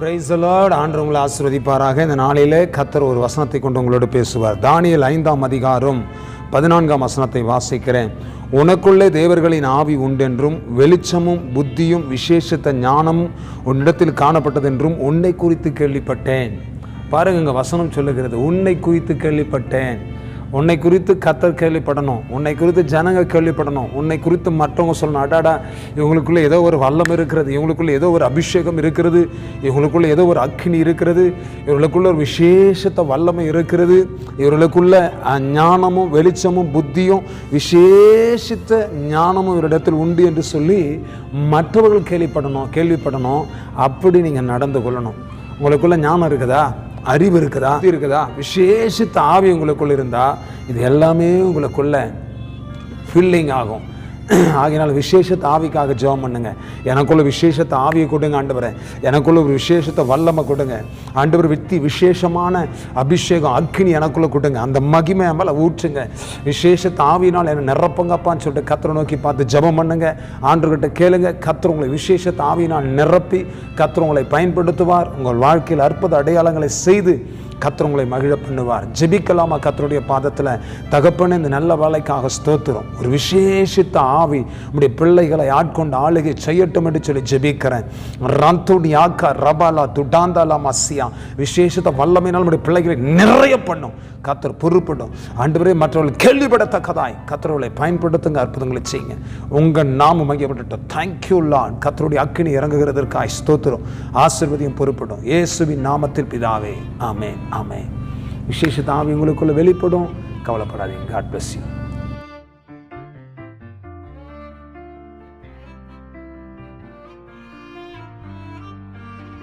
Price Lord ஆண்டு உங்களை இந்த நாளிலே கத்தர் ஒரு வசனத்தை கொண்டு உங்களோடு பேசுவார். தானியல் ஐந்தாம் அதிகாரம் பதினான்காம் வசனத்தை வாசிக்கிறேன். உனக்குள்ளே தேவர்களின் ஆவி உண்டென்றும் வெளிச்சமும் புத்தியும் விசேஷத்த ஞானமும் உன்னிடத்தில் காணப்பட்டதென்றும் உன்னை குறித்து கேள்விப்பட்டேன். பாருங்க இங்கே வசனம் சொல்லுகிறது. உன்னை குறித்து கேள்விப்பட்டேன். உன்னை குறித்து கத்தர் கேள்விப்படணும். உன்னை குறித்து ஜனங்க கேள்விப்படணும். உன்னை குறித்து மற்றவங்க சொல்லணும். அடாடா இவங்களுக்குள்ள ஏதோ ஒரு வல்லம் இருக்கிறது. இவங்களுக்குள்ள ஏதோ ஒரு அபிஷேகம் இருக்கிறது. இவங்களுக்குள்ள ஏதோ ஒரு அக்கினி இருக்கிறது. இவர்களுக்குள்ள ஒரு விசேஷத்த வல்லமை இருக்கிறது. இவர்களுக்குள்ள ஞானமும் வெளிச்சமும் புத்தியும் விசேஷித்த ஞானமும் இவரிடத்தில் உண்டு என்று சொல்லி மற்றவர்கள் கேள்விப்படணும் கேள்விப்படணும். அப்படி நீங்கள் நடந்து கொள்ளணும். உங்களுக்குள்ள ஞானம் இருக்குதா? அறிவு இருக்குதா? இருக்குதா? விசேஷித்த ஆவி உங்களுக்குள்ள இருந்தா இது எல்லாமே உங்களுக்குள்ள ஃபில்லிங் ஆகும். ஆகையினால் விசேஷத்தை ஆவிக்காக ஜெபம் பண்ணுங்க. எனக்குள்ள விசேஷத்தை ஆவியை கொடுங்க ஆண்டவரே. எனக்குள்ள ஒரு விசேஷத்தை வல்லமை கொடுங்க. ஆண்டவர் வித்தி விசேஷமான அபிஷேகம் அக்னி எனக்குள்ள கொடுங்க. அந்த மகிமை மேலே ஊற்றுங்க. விசேஷத்தை ஆவியினால் என்னை நிரப்புங்கப்பான்னு சொல்லிட்டு கத்தரை நோக்கி பார்த்து ஜெபம் பண்ணுங்க. ஆண்டுகிட்ட கேளுங்க. கத்திர உங்களை விசேஷத்தை ஆவியினால் நிரப்பி கத்திர உங்களை பயன்படுத்துவார். உங்கள் வாழ்க்கையில் அற்புத அடையாளங்களை செய்து கத்தர் உங்களை மகிழ பண்ணுவார். ஜெபிக்கலாமா? கத்தருடைய பாதத்தில் தகப்பன இந்த நல்ல வேலைக்காக ஸ்தோத்திரம். ஒரு விசேஷித்த ஆவி உடைய பிள்ளைகளை ஆட்கொண்டு ஆளுகை செய்யட்டும் என்று சொல்லி ஜெபிக்கிறேன். ரந்துடி ஆக்கா ரபாலா துடாந்தாலா மசியா. விசேஷத்த வல்லமையினால் நம்முடைய பிள்ளைகளை நிறைய பண்ணும். கத்தர் பொறுப்படும். ஆண்டவரே மற்றவர்கள் கேள்விப்படத்தக்கதாய். கத்தர்களை பயன்படுத்துங்க அற்புதங்களை செய்யுங்க. உங்கள் நாம மையப்பட்டு தேங்க்யூ லான் கத்தருடைய அக்கினி இறங்குகிறதற்காய் ஸ்தோத்திரம். ஆசிர்வதியும் பொறுப்படும். இயேசுவின் நாமத்தில் பிதாவே. ஆமே ஆமே விசேஷ தாவி உங்களுக்குள்ள வெளிப்படும். கவலைப்படாதீங்க. God bless you